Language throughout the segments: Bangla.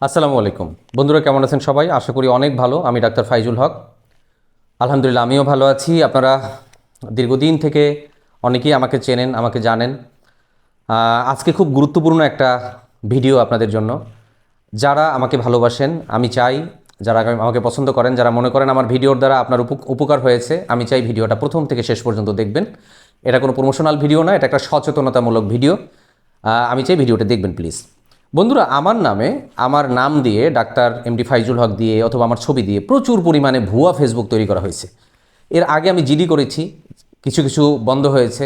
আসসালামু আলাইকুম। বন্ধুরা, কেমন আছেন সবাই? আশা করি অনেক ভালো। আমি ডাক্তার ফাইজুল হক। আলহামদুলিল্লাহ, আমিও ভালো আছি। আপনারা দীর্ঘদিন থেকে অনেকেই আমাকে চেনেন, আমাকে জানেন। আজকে খুব গুরুত্বপূর্ণ একটা ভিডিও আপনাদের জন্য। যারা আমাকে ভালোবাসেন, আমি চাই যারা আমাকে পছন্দ করেন, যারা মনে করেন আমার ভিডিওর দ্বারা আপনার উপ- উপকার হয়েছে, আমি চাই ভিডিওটা প্রথম থেকে শেষ পর্যন্ত দেখবেন। এটা কোনো প্রমোশনাল ভিডিও না, এটা একটা সচেতনতামূলক ভিডিও। আমি চাই ভিডিওটা দেখবেন, প্লিজ। বন্ধুরা, আমার নামে আমার নাম দিয়ে ডাক্তার এমডি ফাইজুল হক দিয়ে অথবা আমার ছবি দিয়ে প্রচুর পরিমাণে ভুয়া ফেসবুক তৈরি করা হয়েছে। এর আগে আমি জিডি করেছি, কিছু কিছু বন্ধ হয়েছে,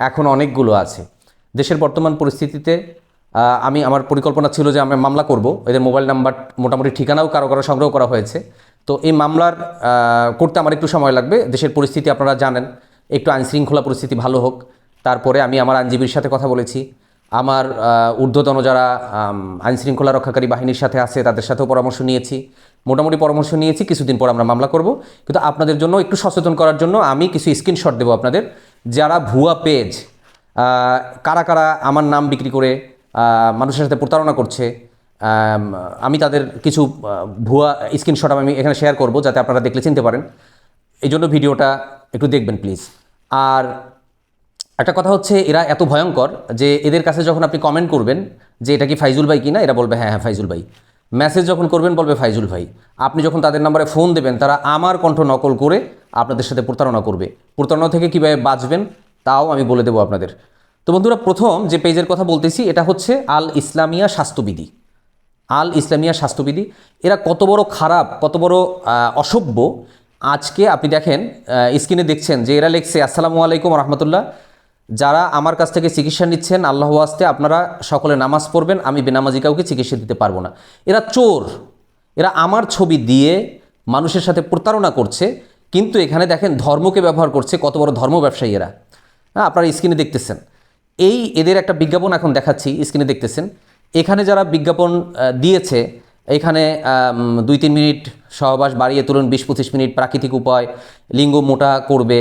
এখন অনেকগুলো আছে। দেশের বর্তমান পরিস্থিতিতে আমি, আমার পরিকল্পনা ছিল যে আমি মামলা করব। এদের মোবাইল নাম্বার মোটামুটি ঠিকানাও কারও কারও সংগ্রহ করা হয়েছে। তো এই মামলার করতে আমার একটু সময় লাগবে। দেশের পরিস্থিতি আপনারা জানেন, একটু আইনশৃঙ্খলা পরিস্থিতি ভালো হোক। তারপরে আমি আমার আইনজীবীর সাথে কথা বলেছি। আমার ঊর্ধ্বতন যারা আইন শৃঙ্খলা রক্ষাকারী বাহিনীর সাথে আছে, তাদের সাথেও পরামর্শ নিয়েছি। মোটামুটি পরামর্শ নিয়েছি, কিছুদিন পর আমরা মামলা করব। কিন্তু আপনাদের জন্য একটু সচেতন করার জন্য আমি কিছু স্ক্রিনশট দেবো আপনাদের। যারা ভুয়া পেজ কারা কারা আমার নাম বিক্রি করে মানুষের সাথে প্রতারণা করছে, আমি তাদের কিছু ভুয়া স্ক্রিনশট আমি এখানে শেয়ার করব, যাতে আপনারা দেখলে চিনতে পারেন। এই জন্য ভিডিওটা একটু দেখবেন, প্লিজ। আর একটা কথা হচ্ছে, এরা এত ভয়ঙ্কর যে এদের কাছে যখন আপনি কমেন্ট করবেন যে এটা কি ফাইজুল ভাই কিনা, এরা বলবে হ্যাঁ হ্যাঁ ফাইজুল ভাই। মেসেজ যখন করবেন, বলবে, ফাইজুল ভাই। আপনি যখন তাদের নাম্বারে ফোন দেবেন, তারা আমার কণ্ঠ নকল করে আপনাদের সাথে প্রতারণা করবে। প্রতারণা থেকে কীভাবে বাঁচবেন, তাও আমি বলে দেবো আপনাদের। তো বন্ধুরা, প্রথম যে পেজের কথা বলতেছি, এটা হচ্ছে আল ইসলামিয়া স্বাস্থ্যবিধি। আল ইসলামিয়া স্বাস্থ্যবিধি, এরা কত বড় খারাপ, কত বড় অসভ্য। আজকে আপনি দেখেন স্ক্রিনে দেখছেন যে এরা লেখছে, আসসালামু আলাইকুম রহমতুল্লাহ। যারা আমার কাছ থেকে চিকিৎসা নিচ্ছেন আল্লাহ আসতে আপনারা সকলে নামাজ পড়বেন, আমি বেনামাজি কাউকে চিকিৎসা দিতে পারব না। এরা চোর, এরা আমার ছবি দিয়ে মানুষের সাথে প্রতারণা করছে, কিন্তু এখানে দেখেন ধর্মকে ব্যবহার করছে, কত বড় ধর্ম ব্যবসায়ী এরা। হ্যাঁ আপনারা স্ক্রিনে দেখতেছেন। এই এদের একটা বিজ্ঞাপন এখন দেখাচ্ছি, স্ক্রিনে দেখতেছেন। এখানে যারা বিজ্ঞাপন দিয়েছে, এখানে দুই তিন মিনিট সহবাস বাড়িয়ে তুলুন, বিশ পঁচিশ মিনিট প্রাকৃতিক উপায়, লিঙ্গ মোটা করবে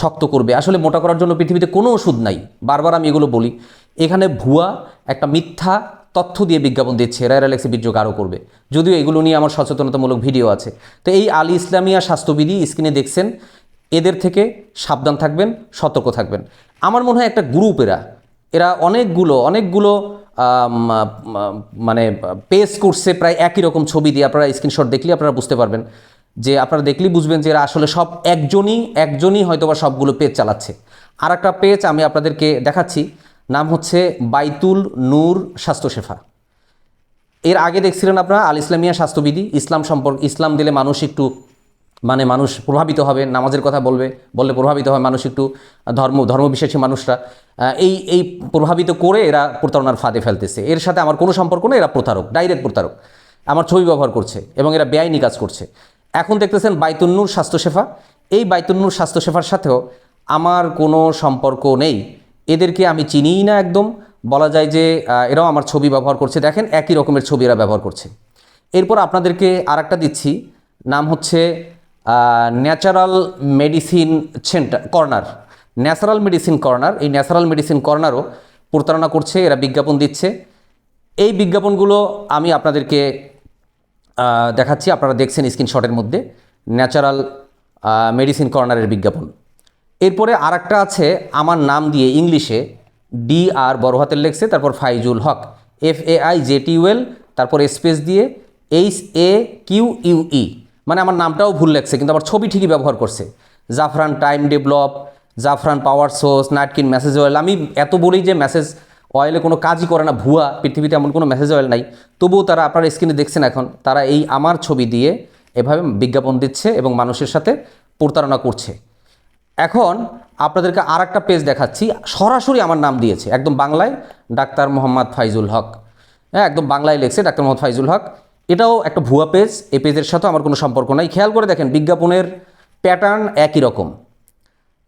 শক্ত করবে। আসলে মোটা করার জন্য পৃথিবীতে কোনো ওষুধ নাই। বারবার আমি এগুলো বলি। এখানে ভুয়া একটা মিথ্যা তথ্য দিয়ে বিজ্ঞাপন দিচ্ছে। এরা এরা লেক্সে বীর্য আরও করবে। যদিও এগুলো নিয়ে আমার সচেতনতামূলক ভিডিও আছে। তো এই আলী ইসলামিয়া স্বাস্থ্যবিধি স্ক্রিনে দেখছেন। এদের থেকে সাবধান থাকবেন, সতর্ক থাকবেন। আমার মনে হয় একটা গ্রুপ এরা। এরা অনেকগুলো অনেকগুলো মানে পেস করছে। প্রায় একই রকম ছবি দিয়ে আপনারা স্ক্রিনশট দেখলে আপনারা বুঝতে পারবেন। যে আপনারা দেখলেই বুঝবেন যে এরা আসলে সব একজনই একজনই হয়তো বা সবগুলো পেজ চালাচ্ছে। আর একটা পেজ আমি আপনাদেরকে দেখাচ্ছি, নাম হচ্ছে বাইতুল নূর স্বাস্থ্যসেবা এর আগে দেখছিলেন আপনারা আল ইসলামিয়া স্বাস্থ্যবিধি, ইসলাম সম্পর্ক, ইসলাম দিলে মানুষ একটু মানে মানুষ প্রভাবিত হবে, নামাজের কথা বলবে, বললে প্রভাবিত হয় মানুষ একটু, ধর্ম, ধর্মবিশ্বাসী মানুষরা। এই এই প্রভাবিত করে এরা প্রতারণার ফাঁদে ফেলতেছে। এর সাথে আমার কোনো সম্পর্ক নেই, এরা প্রতারক ডাইরেক্ট প্রতারক। আমার ছবি ব্যবহার করছে এবং এরা বেআইনি কাজ করছে। এখন দেখতেছেন বাইতুন্নুর স্বাস্থ্যসেবা। এই বাইতুন্নুর স্বাস্থ্যসেবার সাথেও আমার কোনো সম্পর্ক নেই। এদেরকে আমি চিনিই না একদম। বলা যায় যে এরাও আমার ছবি ব্যবহার করছে। দেখেন একই রকমের ছবি এরা ব্যবহার করছে। এরপর আপনাদেরকে আর দিচ্ছি। নাম হচ্ছে natural medicine center, corner. Natural medicine corner. এই ন্যাচারাল মেডিসিন কর্নারও প্রতারণা করছে, এরা বিজ্ঞাপন দিচ্ছে। এই বিজ্ঞাপনগুলো আমি আপনাদেরকে দেখাচ্ছি, আপনারা দেখছেন স্ক্রিনশটের মধ্যে ন্যাচারাল মেডিসিন কর্নারের বিজ্ঞাপন। এরপরে আর আছে, আমার নাম দিয়ে ইংলিশে, ডি আর বড় হাতের লেখছে, তারপর Faizul Haq F A I J T well তারপর স্পেস দিয়ে H A Q U E মানে আমার নামটাও ভুল লেখছে, কিন্তু আমার ছবি ঠিকই ব্যবহার করছে। জাফরান টাইম ডেভেলপ, জাফরান পাওয়ার সোর্স, নাইটকিন মেসেজ অয়েল, আমি এত বলি যে মেসেজ অয়েলে কোনো কাজই করে না, ভুয়া, পৃথিবীতে এমন কোনো মেসেজ অয়েল নাই। তবুও তারা আপনার স্ক্রিনে দেখছেন এখন, তারা এই আমার ছবি দিয়ে এভাবে বিজ্ঞাপন দিচ্ছে এবং মানুষের সাথে প্রতারণা করছে। এখন আপনাদেরকে আর একটা পেজ দেখাচ্ছি, সরাসরি আমার নাম দিয়েছে, একদম বাংলায় ডাক্তার মোহাম্মদ ফাইজুল হক। হ্যাঁ একদম বাংলায় লেখছে ডাক্তার মোহাম্মদ ফাইজুল হক। এটাও একটা ভুয়া পেজ এই পেজের সাথে আমার কোনো সম্পর্ক নাই। খেয়াল করে দেখেন, বিজ্ঞাপনের প্যাটার্ন একই রকম।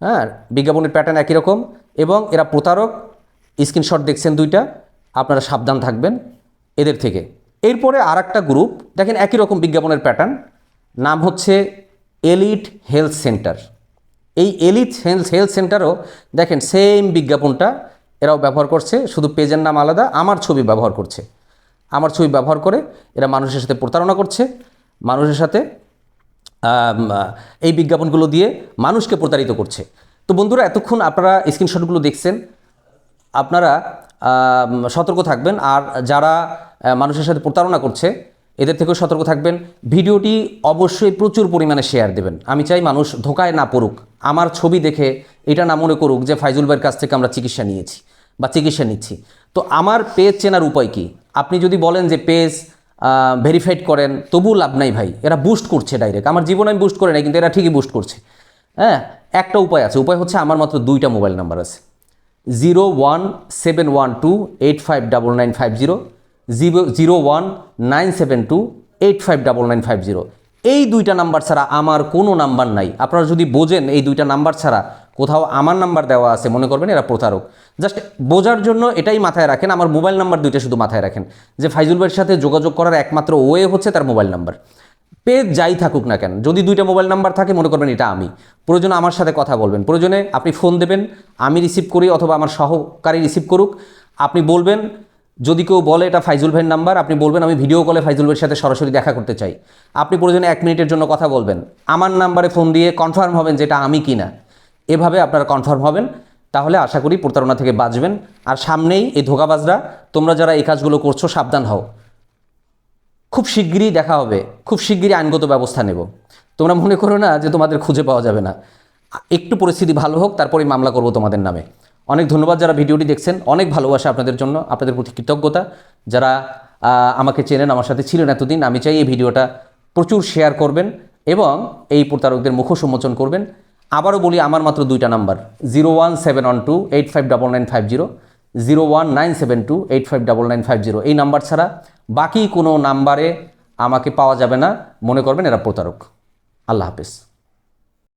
হ্যাঁ বিজ্ঞাপনের প্যাটার্ন একই রকম এবং এরা প্রতারক স্ক্রিনশট দেখছেন দুইটা, আপনারা সাবধান থাকবেন এদের থেকে। এরপরে আর একটা গ্রুপ দেখেন একই রকম বিজ্ঞাপনের প্যাটার্ন নাম হচ্ছে এলিট হেলথ সেন্টার এই এলিট হেলথ হেলথ সেন্টারও দেখেন সেম বিজ্ঞাপনটা এরাও ব্যবহার করছে, শুধু পেজের নাম আলাদা, আমার ছবি ব্যবহার করছে। আমার ছবি ব্যবহার করে এরা মানুষের সাথে প্রতারণা করছে, মানুষের সাথে এই বিজ্ঞাপনগুলো দিয়ে মানুষকে প্রতারিত করছে। তো বন্ধুরা, এতক্ষণ আপনারা স্ক্রিনশটগুলো দেখছেন আপনারা সতর্ক থাকবেন। আর যারা মানুষের সাথে প্রতারণা করছে, এদের থেকেও সতর্ক থাকবেন। ভিডিওটি অবশ্যই প্রচুর পরিমাণে শেয়ার দেবেন। আমি চাই মানুষ ধোকায় না পড়ুক। আমার ছবি দেখে এটা না মনে করুক যে ফাইজুল ভাইয়ের কাছ থেকে আমরা চিকিৎসা নিয়েছি বা চিকিৎসা নিচ্ছি। তো আমার পেজ চেনার উপায় কি? আপনি যদি বলেন যে পেজ ভেরিফাইড করেন তবু লাভ নাই ভাই। এরা বুস্ট করছে ডাইরেক্ট আমার জীবনে আমি বুস্ট করে নাই, কিন্তু এরা ঠিকই বুস্ট করছে। হ্যাঁ একটা উপায় আছে। উপায় হচ্ছে আমার মাত্র দুইটা মোবাইল নাম্বার আছে। Zero one seven one two eight five double nine five zero zero zero one nine seven two eight five double nine five zero এই দুইটা নাম্বার ছাড়া আমার কোনো নাম্বার নাই। আপনারা যদি বোঝেন এই দুইটা নাম্বার ছাড়া, কোথাও আমার নাম্বার দেওয়া আছে, মনে করবেন এরা প্রতারক। জাস্ট বোঝার জন্য এটাই মাথায় রাখেন, আমার মোবাইল নাম্বার দুইটা শুধু মাথায় রাখেন। যে ফাইজুল ভাইয়ের সাথে যোগাযোগ করার একমাত্র ওয়ে হচ্ছে তার মোবাইল নাম্বার। পেজ যাই থাকুক না কেন, যদি দুইটা মোবাইল নাম্বার থাকে, মনে করবেন এটা আমি। প্রয়োজনে আমার সাথে কথা বলবেন। প্রয়োজনে আপনি ফোন দেবেন, আমি রিসিভ করি অথবা আমার সহকারী রিসিভ করুক। আপনি বলবেন, যদি কেউ বলে এটা ফাইজুল ভাইয়ের নাম্বার, আপনি বলবেন, আমি ভিডিও কলে ফাইজুল ভাইয়ের সাথে সরাসরি দেখা করতে চাই। আপনি প্রয়োজনে এক মিনিটের জন্য কথা বলবেন। আমার নাম্বারে ফোন দিয়ে কনফার্ম হবেন যে এটা আমি কিনা। এভাবে আপনারা কনফার্ম হবেন, তাহলে আশা করি প্রতারণা থেকে বাঁচবেন। আর সামনেই এই ধোকাবাজরা, তোমরা যারা এই কাজগুলো করছ, সাবধান হও। খুব শিগগিরই দেখা হবে। খুব শিগগিরই আইনগত ব্যবস্থা নেব। তোমরা মনে করো না যে তোমাদের খুঁজে পাওয়া যাবে না। একটু পরিস্থিতি ভালো হোক তারপরে মামলা করব তোমাদের নামে। অনেক ধন্যবাদ যারা ভিডিওটি দেখছেন। অনেক ভালোবাসা আপনাদের জন্য, আপনাদের প্রতি কৃতজ্ঞতা। যারা আমাকে চেনেন, আমার সাথে ছিলেন এতদিন, আমি চাই এই ভিডিওটা প্রচুর শেয়ার করবেন এবং এই প্রতারকদের মুখ উন্মোচন করবেন। আবারও বলি, আমার মাত্র দুইটা number zero one seven one two eight five double nine five zero zero one nine seven two eight five double nine five zero. এই নাম্বার ছাড়া বাকি কোনো নাম্বারে আমাকে পাওয়া যাবে না। মনে করবেন এরা প্রতারক। আল্লাহ হাফেজ।